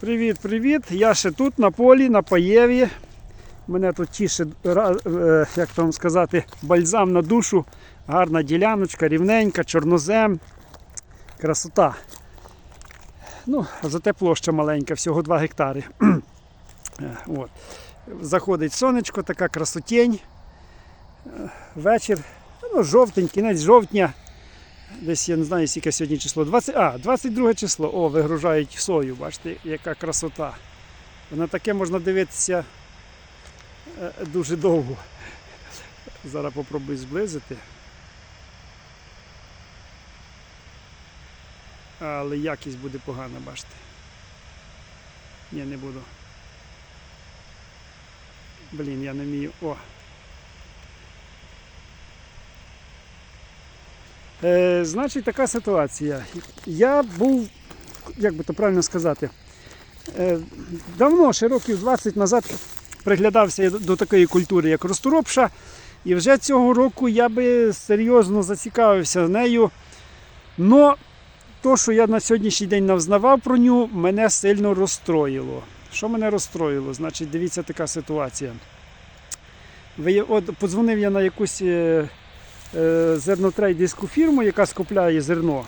Привіт, привіт! Я ще тут на полі, на паєві. Мене тут тіше, як там сказати, бальзам на душу. Гарна діляночка, рівненька, чорнозем. Красота. Ну, зате площа маленька, всього 2 гектари. От. Заходить сонечко, така красотень. Е, Вечір. Ну, жовтень, кінець жовтня. Десь я не знаю, скільки сьогодні число. 20, а, 22 число. О, вигружають сою. Бачите, яка красота. На таке можна дивитися е, дуже довго. Зараз попробую зблизити. Але якість буде погана, бачите. Ні, не буду. Блін, я не вмію. О. Е, значить, така ситуація. Я був, як би то правильно сказати, е, давно, ще років 20 назад, приглядався до такої культури, як розторопша. І вже цього року я би серйозно зацікавився нею. Но то, що я на сьогоднішній день навзнавав про ню, мене сильно розстроїло. Що мене розстроїло? Значить, дивіться така ситуація. От, подзвонив я на якусь е, зернотрейдерську фірму, яка скупляє зерно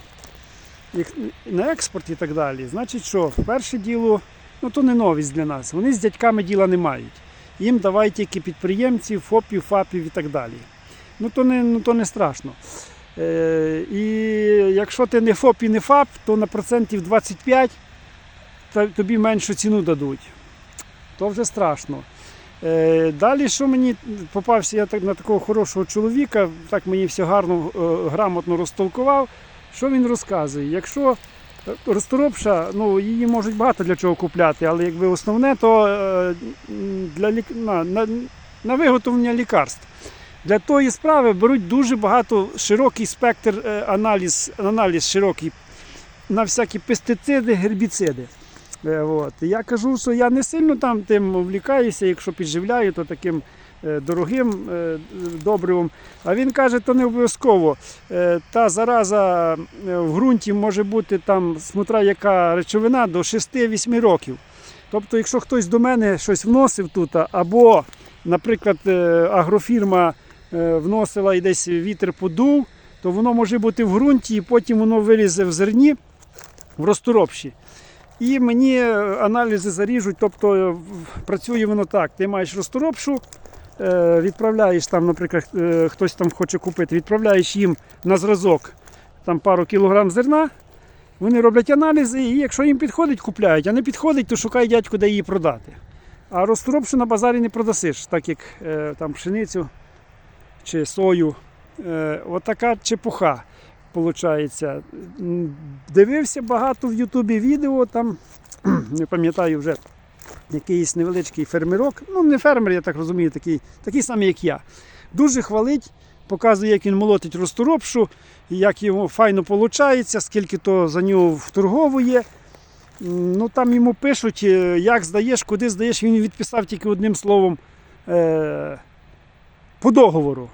на експорт і так далі. Значить, що перше діло, ну то не новість для нас. Вони з дядьками діла не мають. Їм давай тільки підприємців, ФОПів, ФАПів і так далі. Ну то не, ну, то не страшно. Е, і якщо ти не ФОП і не ФАП, то на процентів 25 та- тобі меншу ціну дадуть. То вже страшно. Е, Далі, що мені попався я так на такого хорошого чоловіка, так мені все гарно, е, грамотно розтолкував. Що він розказує? Якщо е, розторопша, ну її можуть багато для чого купляти, але якби основне, то для на, на, на виготовлення лікарств. Для тої справи беруть дуже багато широкий спектр аналіз, аналіз широкий на всякі пестициди, гербіциди. Е, От. Я кажу, що я не сильно там тим влікаюся, якщо підживляю, то таким е, дорогим е, добривом. А він каже, то не обов'язково. Та зараза в ґрунті може бути там, смотря яка речовина, до 6-8 років. Тобто, якщо хтось до мене щось вносив тут, або, наприклад, агрофірма вносила і десь вітер подув, то воно може бути в ґрунті, і потім воно вилізе в зерні в розторопші. І мені е, аналізи заріжуть, тобто е, працює воно так. Ти маєш розторопшу, е, відправляєш там, наприклад, хтось там хоче купити, відправляєш їм на зразок там пару кілограм зерна. Вони роблять аналізи, і якщо їм підходить, купляють, а не підходить, то шукай дядьку, де її продати. А розторопшу на базарі не продасиш, так як там пшеницю чи сою. Отака чепуха виходить. Дивився багато в Ютубі відео, там не пам'ятаю вже якийсь невеличкий фермерок. Ну, не фермер, я так розумію, такий, такий самий, як я. Дуже хвалить, показує, як він молотить розторопшу, як йому файно виходить, скільки то за нього вторговує. Ну, там йому пишуть, е, як здаєш, куди здаєш, він відписав тільки одним словом е- по договору.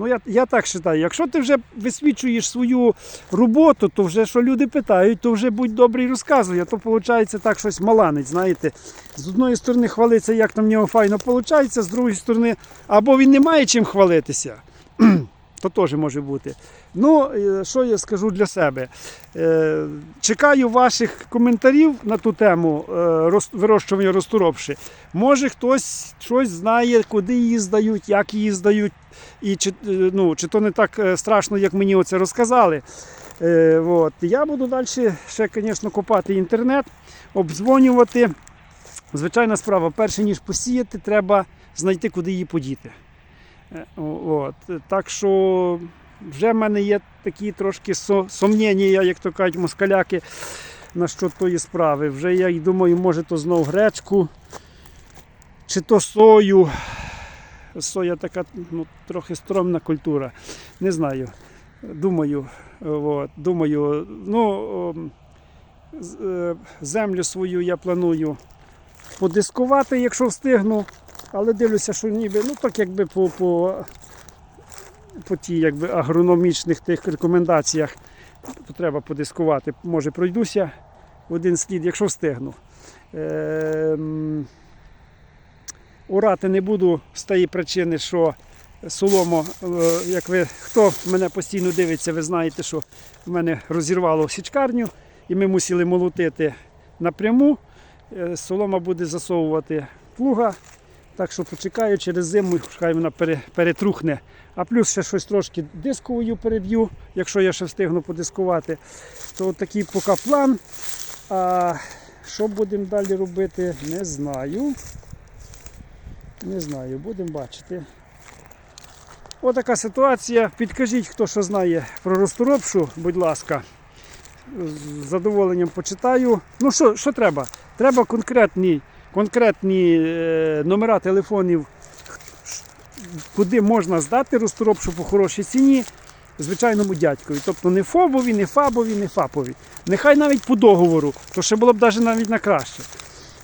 Ну, я, я так вважаю, якщо ти вже висвічуєш свою роботу, то вже що люди питають, то вже будь добрий розказуй. А то виходить так щось маланець, знаєте. З одної сторони хвалиться, як там в нього файно виходить, з другої сторони, або він не має чим хвалитися. То теж може бути. Ну, е, що я скажу для себе? Е, Чекаю ваших коментарів на ту тему е, вирощування розторопши. Може хтось щось знає, куди її здають, як її здають, і чи, ну, чи то не так страшно, як мені оце розказали. От. Я буду далі ще, звісно, копати інтернет, обдзвонювати. Звичайна справа, перше ніж посіяти, треба знайти, куди її подіти. Е, От. Так що вже в мене є такі трошки со- як то кажуть, москаляки на що тої справи. Вже я й думаю, може то знов гречку, чи то сою. Соя така ну, трохи стромна культура. Не знаю. Думаю, от, думаю, ну, е, землю свою я планую подискувати, якщо встигну. Але дивлюся, що ніби, ну так якби по, по, по ті якби, агрономічних тих рекомендаціях, треба подискувати. Може пройдуся в один слід, якщо встигну. Ем, Урати не буду з тієї причини, що соломо, е, як ви хто мене постійно дивиться, ви знаєте, що в мене розірвало січкарню, і ми мусили молотити напряму. Е, Солома буде засовувати плуга. Так що почекаю через зиму, хай вона перетрухне. А плюс ще щось трошки дисковою переб'ю, якщо я ще встигну подискувати. То такий поки план. А що будемо далі робити, не знаю. Не знаю, будемо бачити. Отака ситуація. Підкажіть, хто що знає про розторопшу, будь ласка. З задоволенням почитаю. Ну що, що треба? Треба конкретні, конкретні е, номера телефонів, куди можна здати розторопшу по хорошій ціні звичайному дядькові. Тобто не фобові, не фабові, не фапові. Нехай навіть по договору, то ще було б навіть навіть на краще.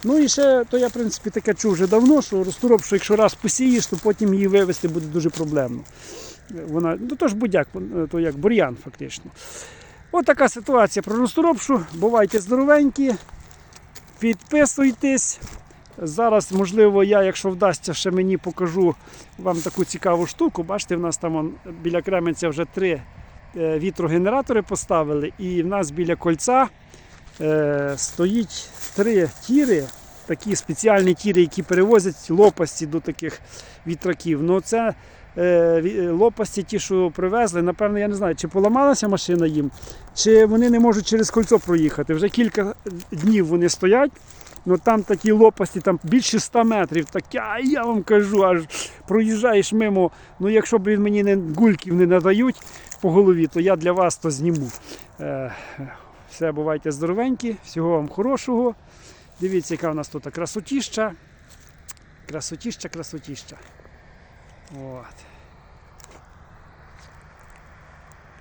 Ну і ще, то я в принципі таке чув вже давно, що розторопшу, якщо раз посієш, то потім її вивезти буде дуже проблемно. Вона, ну то ж будяк, то як бур'ян фактично. От така ситуація про розторопшу. Бувайте здоровенькі, підписуйтесь. Зараз, можливо, я, якщо вдасться, ще мені покажу вам таку цікаву штуку. Бачите, в нас там он, біля Кременця вже три е, вітрогенератори поставили, і в нас біля кольця е, стоїть три тіри, такі спеціальні тіри, які перевозять лопасті до таких вітраків. Ну, це е, лопасті, ті, що привезли, напевно, я не знаю, чи поламалася машина їм, чи вони не можуть через кольцо проїхати. Вже кілька днів вони стоять. Ну там такі лопасті, там більше 100 метрів. Таке, а я вам кажу, аж проїжджаєш мимо. Ну якщо б мені не гульків не надають по голові, то я для вас то зніму. Е, все, бувайте здоровенькі, всього вам хорошого. Дивіться, яка у нас тут красотіща. Красотіща, красотіща. От.